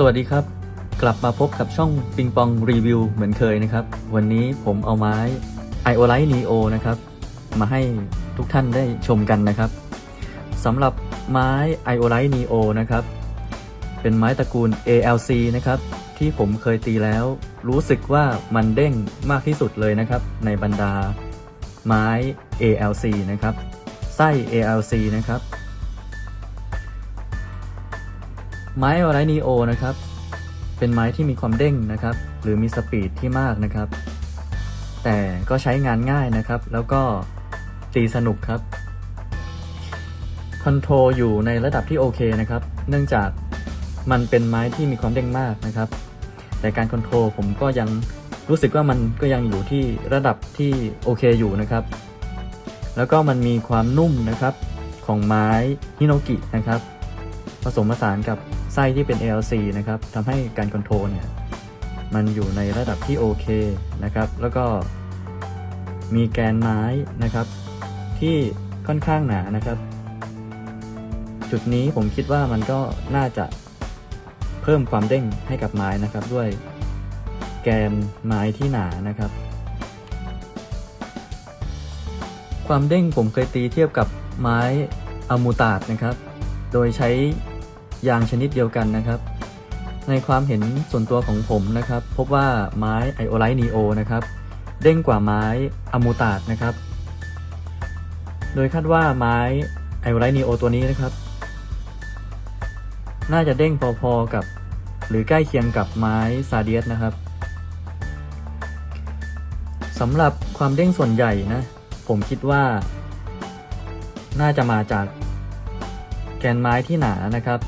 สวัสดีครับ กลับมาพบกับช่องปิงปองรีวิวเหมือนเคยนะครับ วันนี้ผมเอาไม้ i o l i t e Neo นะครับ มาให้ทุกท่านได้ชมกันนะครับสำหรับไม้ i o l i t e Neo นะครับ เป็นไม้ตระกูล ALC นะครับ ที่ผมเคยตีแล้วรู้สึกว่ามันเด้งมากที่สุดเลยนะครับ ในบรรดาไม้ ALC นะครับ ไส้ ALC นะครับ ไม้ออไรนีโอนะครับ เป็นไม้ที่มีความเด้งนะครับ หรือมีสปีดที่มากนะครับ แต่ก็ใช้งานง่ายนะครับ แล้วก็ตีสนุกครับคอนโทรอยู่ในระดับที่โอเคนะครับ เนื่องจากมันเป็นไม้ที่มีความเด้งมากนะครับ แต่การคอนโทรผมก็ยังรู้สึกว่ามันก็ยังอยู่ที่ระดับที่โอเคอยู่นะครับ แล้วก็มันมีความนุ่มนะครับของไม้ฮิโนกินะครับ ผสมผสานกับ ส้ที่เป็น ALC นะครับทำให้การคอนโทรลเนี่ยมันอยู่ในระดับที่โอเคนะครับ แล้วก็มีแกนไม้นะครับ ที่ค่อนข้างหนานะครับ จุดนี้ผมคิดว่ามันก็น่าจะเพิ่มความเด้งให้กับไม้นะครับ ด้วยแกนไม้ที่หนานะครับ ความเด้งผมเคยตีเทียบกับไม้อะมูตาดนะครับ โดยใช้ ยางชนิดเดียวกันนะครับ ในความเห็นส่วนตัวของผมนะครับ พบว่าไม้ไอโอไลท์นีโอนะครับ เด้งกว่าไม้อะมูตาดนะครับ โดยคาดว่าไม้ไอโอไลท์นีโอตัวนี้นะครับ น่าจะเด้งพอๆกับ หรือใกล้เคียงกับไม้ซาเดียสนะครับสำหรับความเด้งส่วนใหญ่นะ ผมคิดว่า น่าจะมาจากแกนไม้ที่หนานะครับ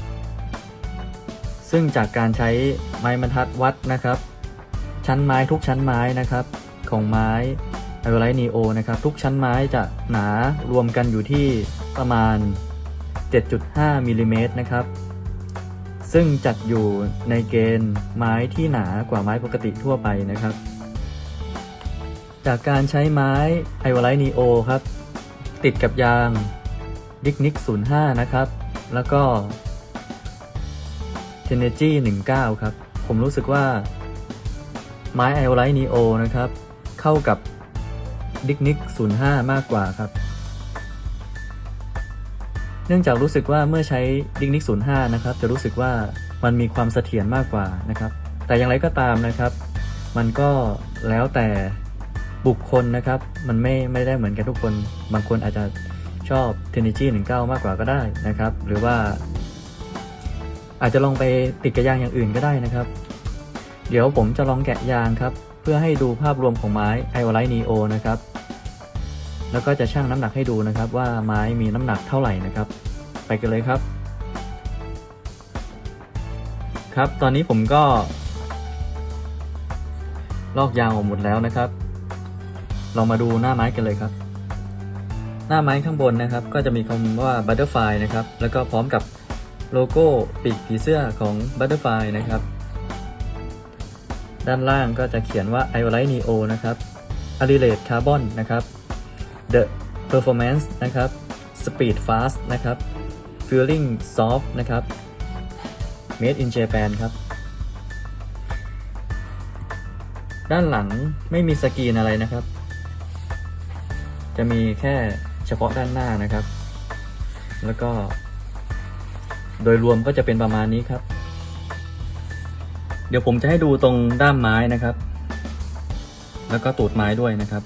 ซึ่งจากการใช้ไม้บรรทัดวัดนะครับ ชั้นไม้ทุกชั้นไม้นะครับ ของไม้ไอโอไลนีโอนะครับ ทุกชั้นไม้จะหนารวมกันอยู่ที่ประมาณ 7.5มิลลิเมตรนะครับ ซึ่งจัดอยู่ในเกณฑ์ไม้ที่หนากว่าไม้ปกติทั่วไปนะครับ จากการใช้ไม้ไอโอไลนีโอครับ ติดกับยางดิกนิก05 นะครับ แล้วก็ t e n e g y 19 ครับ ผมรู้สึกว่าไม้ i o l i t e Neo นะครับ เข้ากับ d i g n i c 05 มากกว่าครับ เนื่องจากรู้สึกว่าเมื่อใช้ d i g n i c 05 นะครับ จะรู้สึกว่ามันมีความเสถียรมากกว่านะครับ แต่อย่างไรก็ตามนะครับ มันก็แล้วแต่บุคคลนะครับ มันไม่ไม่ได้เหมือนกันทุกคน บางคนอาจจะชอบ t e n e g y 19 มากกว่าก็ได้นะครับ หรือว่า อาจจะลองไปติดกับยางอย่างอื่นก็ได้นะครับ เดี๋ยวผมจะลองแกะยางครับ เพื่อให้ดูภาพรวมของไม้ i o l i t e Neo นะครับ แล้วก็จะชั่งน้ำหนักให้ดูนะครับ ว่าไม้มีน้ำหนักเท่าไหร่นะครับ ไปกันเลยครับ ครับ ตอนนี้ผมก็ ลอกยางออกหมดแล้วนะครับ เรามาดูหน้าไม้กันเลยครับ หน้าไม้ข้างบนนะครับ ก็จะมีคำว่า butterfly นะครับ แล้วก็พร้อมกับ โลโก้ปีกผีเสื้อของ Butterfly นะครับ ด้านล่างก็จะเขียนว่า i o l i t e Neo นะครับ a r i l a t e Carbon นะครับ The Performance นะครับ Speed Fast นะครับ Feeling Soft นะครับ Made in Japan ครับ ด้านหลังไม่มีสกรีนอะไรนะครับ จะมีแค่เฉพาะด้านหน้านะครับ แล้วก็ โดยรวมก็จะเป็นประมาณนี้ครับ เดี๋ยวผมจะให้ดูตรงด้ามไม้นะครับ แล้วก็ตูดไม้ด้วยนะครับ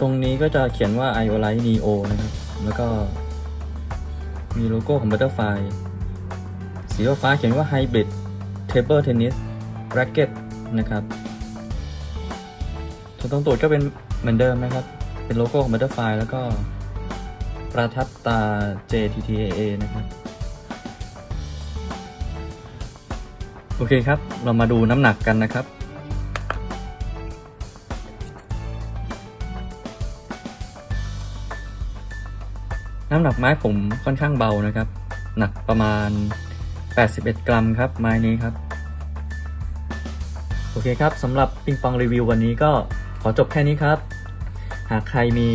ตรงนี้ก็จะเขียนว่า i o l i t e Neo นะครับ แล้วก็มีโลโก้ของ Butterfly สีฟ้าเขียนว่า Hybrid Table Tennis Racket นะครับส่วนตรงตูดก็เป็นเหมือนเดิมนะครับ เป็นโลโก้ของ Butterfly แล้วก็ประทับตา JTTAA นะครับโอเคครับ เรามาดูน้ำหนักกันนะครับ น้ำหนักไม้ผมค่อนข้างเบานะครับ หนักประมาณ 81 กรัมครับ ไม้นี้ครับ โอเคครับสำหรับปิงปองรีวิววันนี้ก็ขอจบแค่นี้ครับ หากใครมี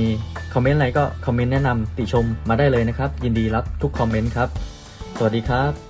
คอมเมนต์อะไรก็คอมเมนต์แนะนำติชมมาได้เลยนะครับ ยินดีรับทุกคอมเมนต์ครับ สวัสดีครับ